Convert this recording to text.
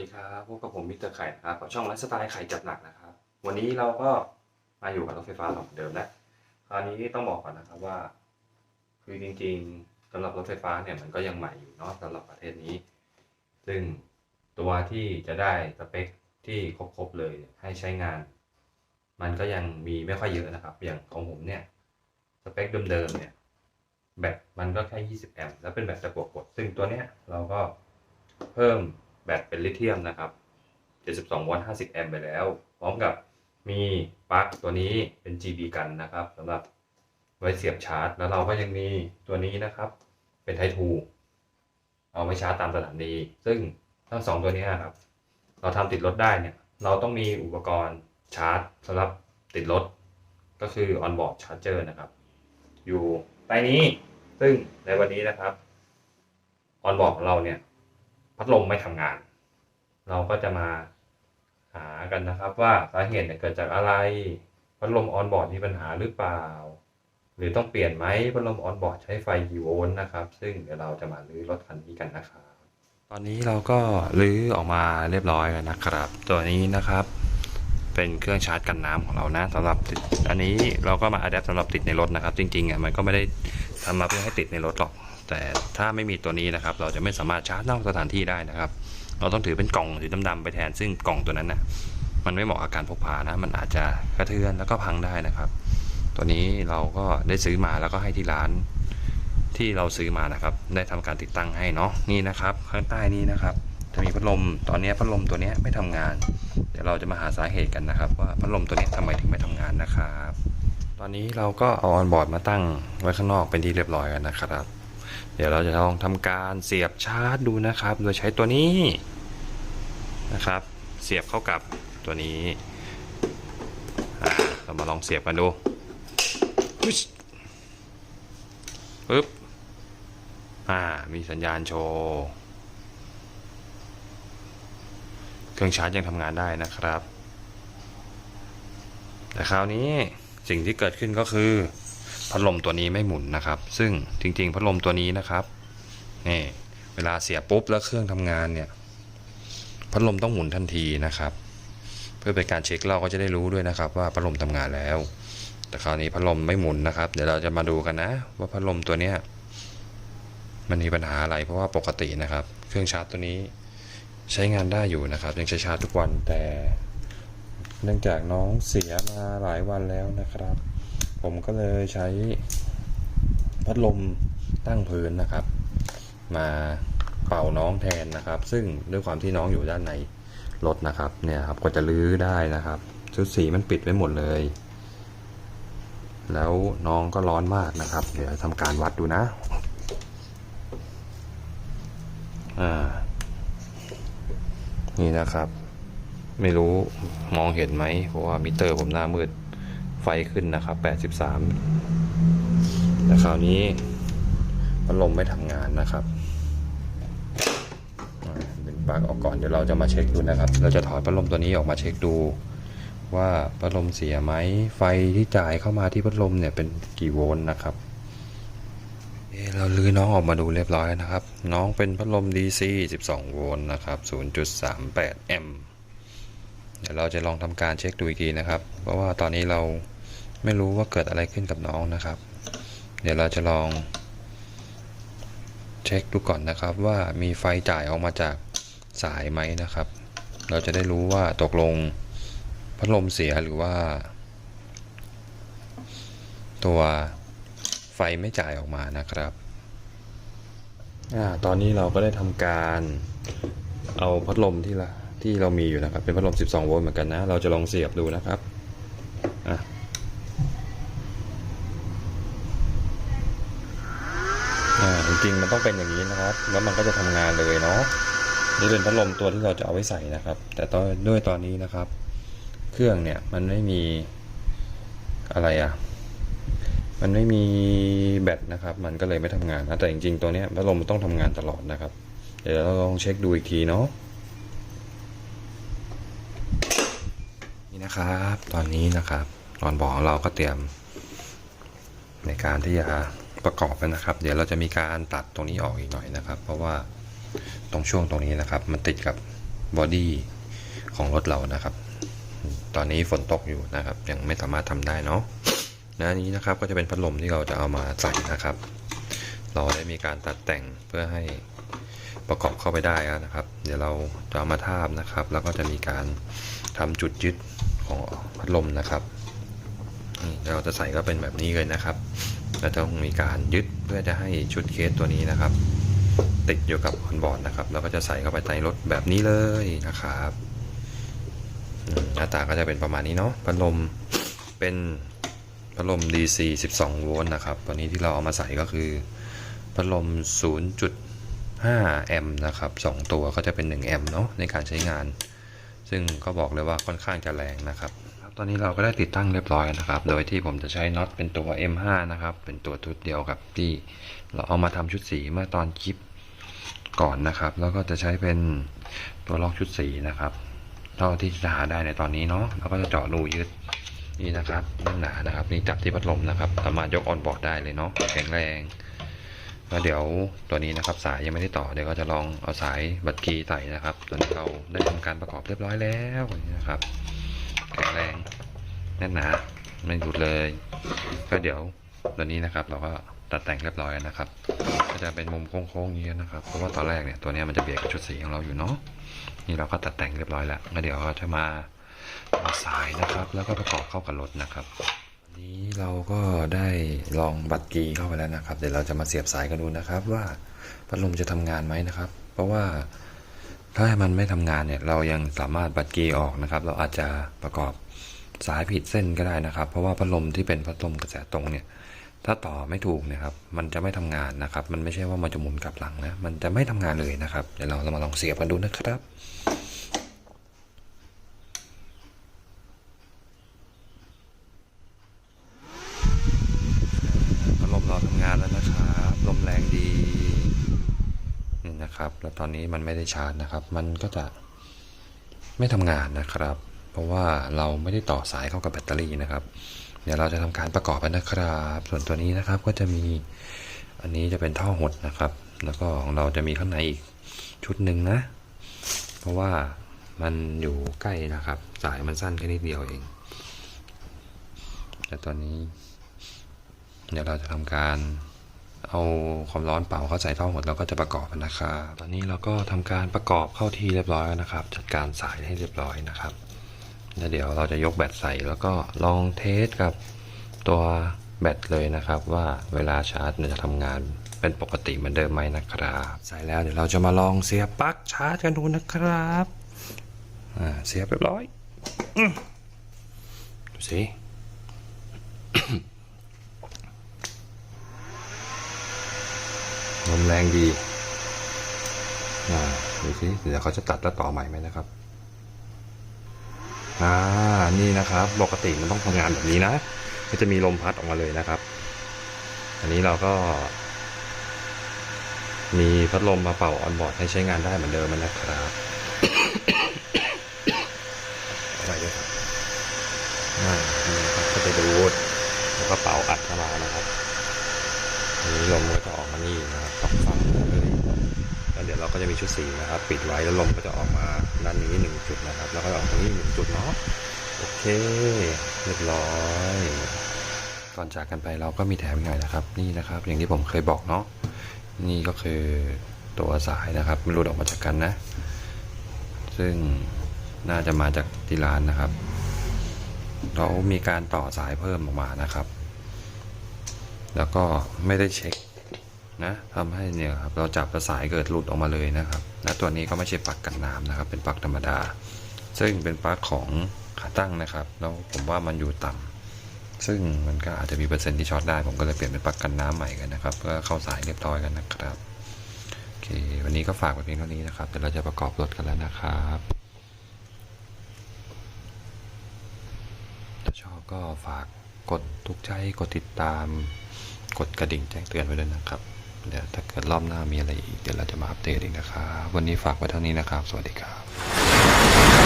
ดีครับพบกับผมมิสเตอร์ไข่นะครับกับช่องไลฟ์สไตล์ไข่จัดหนักนะครับ วันนี้เราก็มาอยู่กับรถไฟฟ้าเราเหมือนเดิมนะคราวนี้ต้องบอกก่อนนะครับว่า คือจริงๆสำหรับรถไฟฟ้าเนี่ยมันก็ยังใหม่อยู่เนาะสำหรับประเทศนี้ ซึ่งตัวที่จะได้สเปคที่ครบๆเลยให้ใช้งาน มันก็ยังมีไม่ค่อยเยอะนะครับ อย่างของผมเนี่ยสเปคเดิมๆเนี่ยแบตมันก็แค่ 20 แอมป์แล้วเป็นแบตตะกั่วกดซึ่งตัวเนี้ยเราก็เพิ่ม บตเป็นลิเธียมนะครับ72โวลต์50 แอมป์ไปแล้ว พร้อมกับมีปลั๊กตัวนี้เป็น GB กันนะครับสำหรับไว้เสียบชาร์จ แล้วเราก็ยังมีตัวนี้นะครับ เป็นไททูเอาไว้ชาร์จตามสถานี ซึ่งทั้งสองตัวนี้ครับ เราทำติดรถได้เนี่ย เราต้องมีอุปกรณ์ชาร์จสำหรับติดรถ ก็คือ on-board charger นะครับ อยู่ใต้นี้ ซึ่งในวันนี้นะครับ on-board ของเราเนี่ย พัดลมไม่ทำงาน เราก็จะมาหากันนะครับว่าสาเหตุเกิดจากอะไร พัดลม on-board มีปัญหาหรือเปล่า หรือต้องเปลี่ยนไหมพัดลม on-board ใช้ไฟกี่โวลต์นะครับ ซึ่งเดี๋ยวเราจะมาลื้อรถคันนี้กันนะครับ ตอนนี้เราก็ลื้อออกมาเรียบร้อยแล้วนะครับ ตัวนี้นะครับ เป็นเครื่องชาร์จกันน้ำของเรานะสำหรับติดอันนี้เราก็มาอัดแอปสำหรับติดในรถนะครับ จริงๆอะมันก็ไม่ได้ทำมาเพื่อให้ติดในรถหรอก แต่ถ้าไม่มีตัวนี้นะครับ เราจะไม่สามารถชาร์จนอกสถานที่ได้นะครับ เราต้องถือเป็นกล่องสีดำๆไปแทนซึ่งกล่องตัวนั้นนะมันไม่เหมาะกับการพกพานะ มันอาจจะกระเทือนแล้วก็พังได้นะครับ ตัวนี้เราก็ได้ซื้อมาแล้วก็ให้ที่ร้านที่เราซื้อมานะครับ ได้ทำการติดตั้งให้เนาะนี่นะครับ ข้างใต้นี้นะครับ จะมีพัดลมตอนนี้พัดลมตัวนี้ไม่ทำงาน เดี๋ยวเราจะมาหาสาเหตุกันนะครับ ว่าพัดลมตัวนี้ทำไมถึงไม่ทำงานนะครับ ตอนนี้เราก็เอาออนบอร์ดมาตั้งไว้ข้างนอกเป็นที่เรียบร้อยกันนะครับ เดี๋ยวเราจะลองทำการเสียบชาร์จดูนะครับ โดยใช้ตัวนี้นะครับ เสียบเข้ากับตัวนี้อ่าเรามาลองเสียบกันดูปึ๊ชปึ๊บอ่ามีสัญญาณโชว์เครื่องชาร์จยังทำงานได้นะครับ แต่คราวนี้สิ่งที่เกิดขึ้นก็คือ พัดลมตัวนี้ไม่หมุนนะครับ ซึ่งจริง ๆ พัดลมตัวนี้นะครับนี่เวลาเสียปุ๊บแล้วเครื่องทำงานเนี่ยพัดลมต้องหมุนทันทีนะครับ เพื่อเป็นการเช็คเราก็จะได้รู้ด้วยนะครับ ว่าพัดลมทำงานแล้ว แต่คราวนี้พัดลมไม่หมุนนะครับ เดี๋ยวเราจะมาดูกันนะ ว่าพัดลมตัวเนี้ยมันมีปัญหาอะไรเพราะว่าปกตินะครับ เครื่องชาร์จตัวนี้ใช้งานได้อยู่นะครับ ยังใช้ชาร์จทุกวันแต่ เนื่องจากน้องเสียมาหลายวันแล้วนะครับ ผมก็เลยใช้พัดลมตั้งพื้นนะครับ มาเป่าน้องแทนนะครับ ซึ่งด้วยความที่น้องอยู่ด้านในรถนะครับเนี่ยครับก็จะลื้อได้นะครับ ชุดสีมันปิดไว้หมดเลย แล้วน้องก็ร้อนมากนะครับ เดี๋ยวทำการวัดดูนะอ่านี่นะครับ ไม่รู้มองเห็นไหมเพราะว่ามิเตอร์ผมหน้ามืด ไฟขึ้นนะครับ 83 แต่คราวนี้พัดลมไม่ทำงานนะครับอ่าดึงปลั๊กออกก่อนเดี๋ยวเราจะมาเช็คดูนะครับ เราจะถอดพัดลมตัวนี้ออกมาเช็คดู ว่าพัดลมเสียไหมไฟที่จ่ายเข้ามาที่พัดลมเนี่ยเป็นกี่โวลต์นะครับเอ่อเราลื้อน้องออกมาดูเรียบร้อยนะครับ น้องเป็นพัดลม DC 12 โวลต์นะครับ 0.38 แอมป์ เดี๋ยวเราจะลองทำการเช็คดูอีกทีนะครับ เพราะว่าตอนนี้เราไม่รู้ว่าเกิดอะไรขึ้นกับน้องนะครับ เดี๋ยวเราจะลอง เช็คดูก่อนนะครับ ว่ามีไฟจ่ายออกมาจากสายไหมนะครับ เราจะได้รู้ว่าตกลงพัดลมเสียหรือว่า ตัวไฟไม่จ่ายออกมานะครับอตอนนี้เราก็ได้ทำการเอาพัดลมที่ละ ที่เรามีอยู่นะครับ เป็นพัดลม 12 โวลต์เหมือนกันนะ เราจะลองเสียบดูนะครับอะจริงๆมันต้องเป็นอย่างนี้นะครับ แล้วมันก็จะทำงานเลยเนาะนี่เป็นพัดลมตัวที่เราจะเอาไว้ใส่นะครับ แต่ตอนด้วยตอนนี้นะครับ เครื่องเนี่ยมันไม่มีอะไรอะ มันไม่มีแบตนะครับ มันก็เลยไม่ทำงานนะแต่จริงๆตัวเนี้ยพัดลมมันต้องทำงานตลอดนะครับ เดี๋ยวเราลองเช็คดูอีกทีเนาะ นะครับ ตอนนี้นะครับตอนบอกเราก็เตรียม ในการที่จะประกอบกันนะครับ เดี๋ยวเราจะมีการตัดตรงนี้ออกอีกหน่อยนะครับ เพราะว่าตรงช่วงตรงนี้นะครับ มันติดกับบอดี้ของรถเรานะครับ ตอนนี้ฝนตกอยู่นะครับ ยังไม่สามารถทำได้เนาะและนี้นะครับก็จะเป็นพัดลมที่เราจะเอามาใส่นะครับ เราได้มีการตัดแต่งเพื่อให้ประกอบเข้าไปได้แล้วนะครับ เดี๋ยวเราจะเอามาทาบนะครับ แล้วก็จะมีการทำจุดยึด ของพัดลมนะครับนี่เราจะใส่ก็เป็นแบบนี้เลยนะครับแล้วต้องมีการยึดเพื่อจะให้ชุดเคสตัวนี้นะครับ ติดอยู่กับคอนบอร์ดนะครับแล้วก็จะใส่เข้าไปในรถแบบนี้เลยนะครับหน้าตาก็จะเป็นประมาณนี้เนาะพัดลมเป็นพัดลม DC 12 โวลต์นะครับตัวนี้ที่เราเอามาใส่ก็คือพัดลม 0.5 แอมป์นะครับ 2 ตัวก็จะเป็น 1 แอมป์เนาะในการใช้งาน ซึ่งก็บอกเลยว่าค่อนข้างจะแรงนะครับตอนนี้เราก็ได้ติดตั้งเรียบร้อยนะครับ โดยที่ผมจะใช้น็อตเป็นตัว M5 นะครับ เป็นตัวทุดเดียวกับที่เราเอามาทำชุดสีเมื่อตอนคลิปก่อนนะครับ แล้วก็จะใช้เป็นตัวล็อกชุดสีนะครับเท่าที่จะหาได้ในตอนนี้เนาะแล้วก็จะเจาะรูยึดนี่นะครับแน่นหนานะครับ นี่จับที่พัดลมนะครับ สามารถยกออนบอร์ดได้เลยเนาะแข็งแรง แล้วเดี๋ยวตัวนี้นะครับสายยังไม่ได้ต่อเดี๋ยวก็จะลองเอาสายบัตรกีใส่นะครับ ตัวนี้เราได้ทำการประกอบเรียบร้อยแล้วนะครับแข็งแรงแน่นหนาไม่หลุดเลย ก็เดี๋ยวตัวนี้นะครับ เราก็ตัดแต่งเรียบร้อยนะครับ ก็จะเป็นมุมโค้งๆนี้นะครับเพราะว่าตอนแรกเนี่ยตัวนี้มันจะเบียดกับชุดสีของเราอยู่เนาะนี่เราก็ตัดแต่งเรียบร้อยแล้วแล้วเดี๋ยวเราจะมามาสายนะครับ แล้วก็ประกอบเข้ากับรถนะครับ นี้เราก็ได้ลองบัตรกีเข้าไปแล้วนะครับ เดี๋ยวเราจะมาเสียบสายกันดูนะครับว่าพัดลมจะทำงานไหมนะครับ เพราะว่าถ้ามันไม่ทำงานเนี่ยเรายังสามารถบัตรกีออกนะครับ เราอาจจะประกอบสายผิดเส้นก็ได้นะครับ เพราะว่าพัดลมที่เป็นพัดลมกระแสตรงเนี่ย ถ้าต่อไม่ถูกนะครับ มันจะไม่ทำงานนะครับ มันไม่ใช่ว่ามันจะหมุนกลับหลังนะ มันจะไม่ทำงานเลยนะครับ เดี๋ยวเราจะมาลองเสียบกันดูนะครับ ลมเราทำงานแล้วนะครับ ลมแรงดี นะครับ แล้วตอนนี้มันไม่ได้ชาร์จนะครับ มันก็จะไม่ทำงานนะครับ เพราะว่าเราไม่ได้ต่อสายเข้ากับแบตเตอรี่นะครับ เดี๋ยวเราจะทำการประกอบกันนะครับ ส่วนตัวนี้นะครับก็จะมีอันนี้จะเป็นท่อหดนะครับ แล้วก็ของเราจะมีข้างในอีกชุดหนึ่งนะ เพราะว่ามันอยู่ใกล้นะครับ สายมันสั้นแค่นิดเดียวเอง แต่ตอนนี้ เดี๋ยวเราจะทำการ เอาความร้อนเป่าเข้าใส่ท่อหดแล้วก็จะประกอบนะครับตอนนี้เราก็ทำการประกอบเข้าที่เรียบร้อยแล้วนะครับ จัดการสายให้เรียบร้อยนะครับแล้วเดี๋ยวเราจะยกแบตใส่แล้วก็ลองเทสกับตัวแบตเลยนะครับ ว่าเวลาชาร์จเนี่ยจะทำงานเป็นปกติเหมือนเดิมไหมนะครับ ใส่แล้วเดี๋ยวเราจะมาลองเสียบปลั๊กชาร์จกันดูนะครับอ่าเสียบเรียบร้อยอดูสิ ลมแรงดีอ่าดูสิเดี๋ยวเขาจะตัดแล้วต่อใหม่ไหมนะครับอ่านี่นะครับ ปกติมันต้องทำงานแบบนี้นะก็จะมีลมพัดออกมาเลยนะครับ อันนี้เราก็ มีพัดลมมาเป่าออนบอร์ดให้ใช้งานได้เหมือนเดิมนะครับอะไรด้วยครับอ่านี่ครับก็จะดูดแล้วก็เป่าอัดเข้ามานะครับ นี้ลมก็จะออกมานี่นะครับสองฝั่งเลยแล้วเดี๋ยวเราก็จะมีชุดสีนะครับ ปิดไว้แล้วลมก็จะออกมาด้านนี้หนึ่งจุดนะครับ แล้วก็ออกตรงนี้หนึ่งจุดเนาะโอเคเรียบร้อยก่อนจากกันไปเราก็มีแถมหน่อยนะครับ นี่นะครับ อย่างที่ผมเคยบอกเนาะนี่ก็คือตัวสายนะครับมันหลุดออกมาจากกันนะ ซึ่งน่าจะมาจากที่ร้านนะครับ เรามีการต่อสายเพิ่มออกมานะครับ แล้วก็ไม่ได้เช็คนะทำให้เนี่ยครับเราจับสายเกิดหลุดออกมาเลยนะครับและตัวนี้ก็ไม่ใช่ปลั๊กกันน้ำนะครับ เป็นปลั๊กธรรมดา ซึ่งเป็นปลั๊กของขาตั้งนะครับ แล้วผมว่ามันอยู่ต่ำซึ่งมันก็อาจจะมีเปอร์เซ็นต์ที่ช็อตได้ ผมก็เลยเปลี่ยนเป็นปลั๊กกันน้ำใหม่กันนะครับเพื่อเข้าสายเรียบร้อยกันนะครับโอเค วันนี้ก็ฝากไว้เพียงเท่านี้นะครับเดี๋ยวเราจะประกอบรถกันแล้วนะครับถ้าชอบก็ฝาก กดทุกใจกดติดตาม กดกระดิ่งแจ้งเตือนไว้ด้วยนะครับ เดี๋ยวถ้าเกิดรอบหน้ามีอะไรอีกเดี๋ยวเราจะมาอัปเดตอีกนะครับ วันนี้ฝากไว้เท่านี้นะครับ สวัสดีครับ